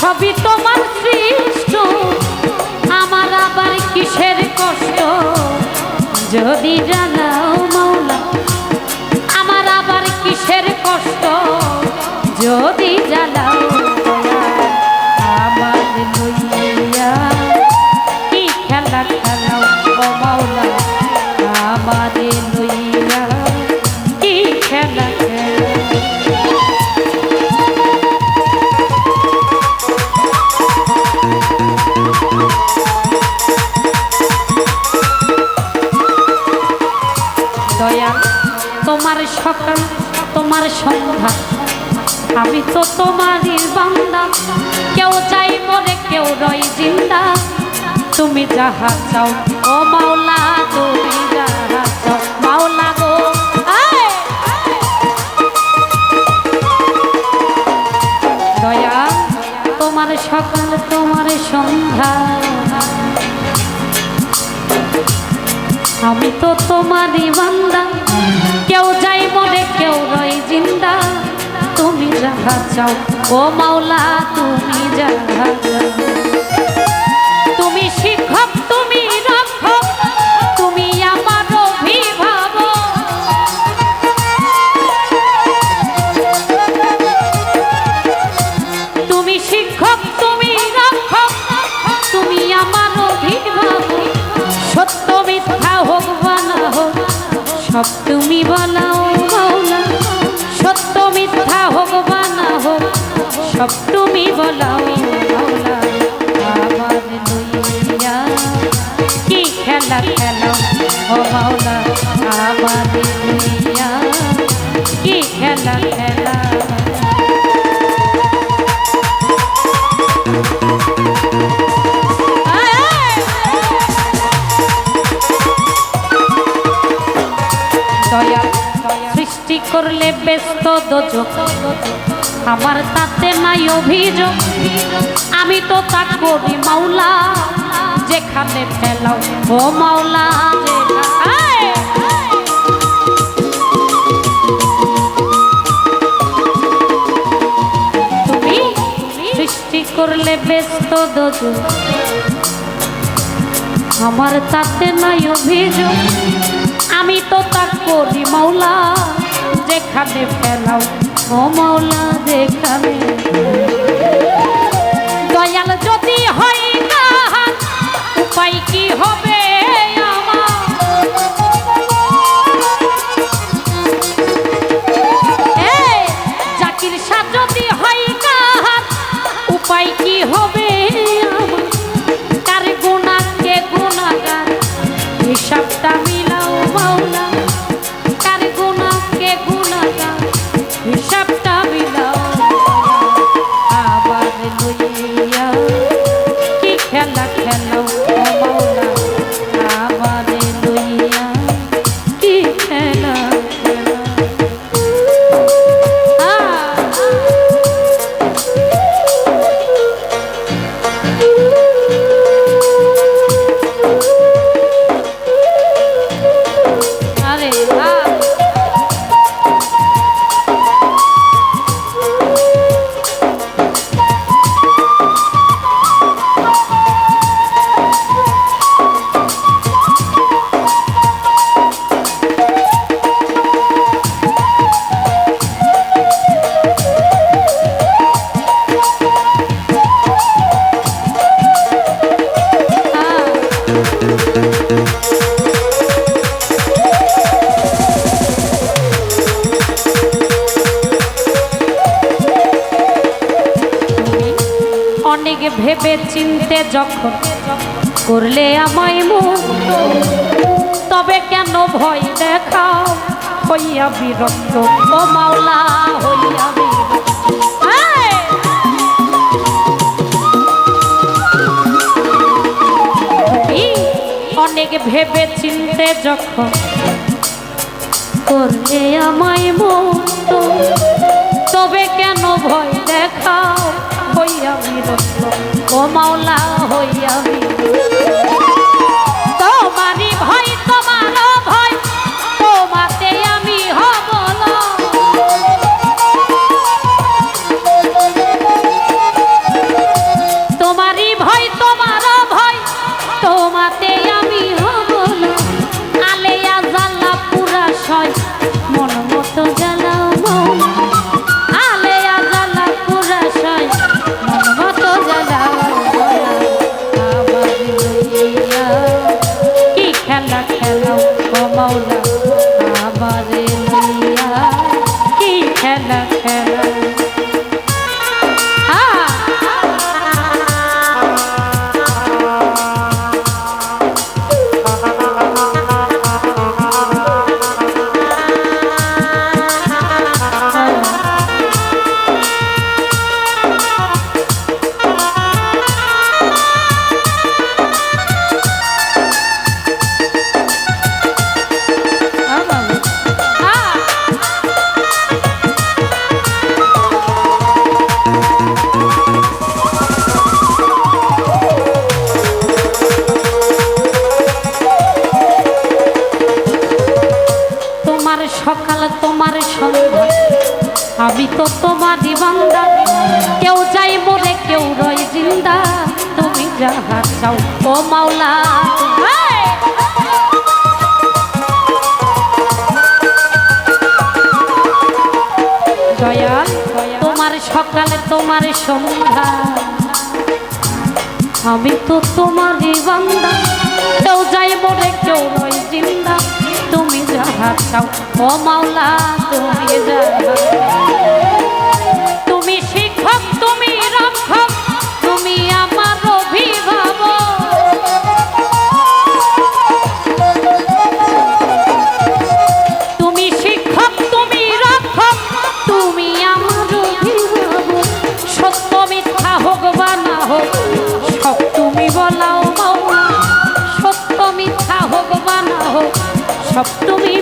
সবই তোমার সৃষ্ট। আমার আবার কিসের কষ্ট? যদি জানাও মৌলা আমার আবার কিসের কষ্ট? যদি জানাও সকাল তোমার সন্ধ্যা। আমি তো তোমারই বান্দা। কেউ চাই মরে কেউ রই জিন্দা। তুমি যাহা চাও, ও মাওলা, তুমি যাহা চাও। মাওলা গো আমি তো তোমারই বান্দা। কেউ যাই মনে কেউ রয় জিন্দা। তুমি যাহা চাও, ও মাওলা, তুমি যাহা চাও। সব তুমি বলাও মাওলা সত্য মিথ্যা হোক বা না হোক, সব তুমি বলাও মাওলা কি খেলা খেলাও ও মাওলা আমার কি খেলা খেলা করলে ব্যস্ত দোজক। আমার তাতে নাই অভিযোগ। আমি তো তা করি মাওলা, যেখানে ফেলাও ও মাওলা তুমি সৃষ্টি করলে ব্যস্ত দোজক। আমার তাতে নাই অভিযোগ। আমি তো তা করি মাওলা যেখানে ফেলাও, ও মাওলা যেখানে। দয়াল যদি হয় না উপায় কি হবে জাকির হয় উপায় কি হবে মিলাও যখন করলে আমায় মুক্ত, তবে কেন ভয় দেখাও? হইয়া বিরক্ত মাওলা, হইয়া অনেক ভেবে চিনতে যখন করলে আমায় মুক্ত, তবে কেন ভয় দেখাও? হইয়া বিরক্ত ও হইয়া বিরক্ত। আমি তো তোমারই বান্দা। কেউ যাই মরে কেউ রয় জিন্দা। তুমি যাহা চাও ও মাওলা! দয়াল তোমার সকালে তোমার সন্ধ্যা। আমি তো তোমারই বান্দা। কেউ যাই মরে কেউ রয় জিন্দা। তুমি যাহা চাও ও মাওলা, তুমি যাহা সব তুমি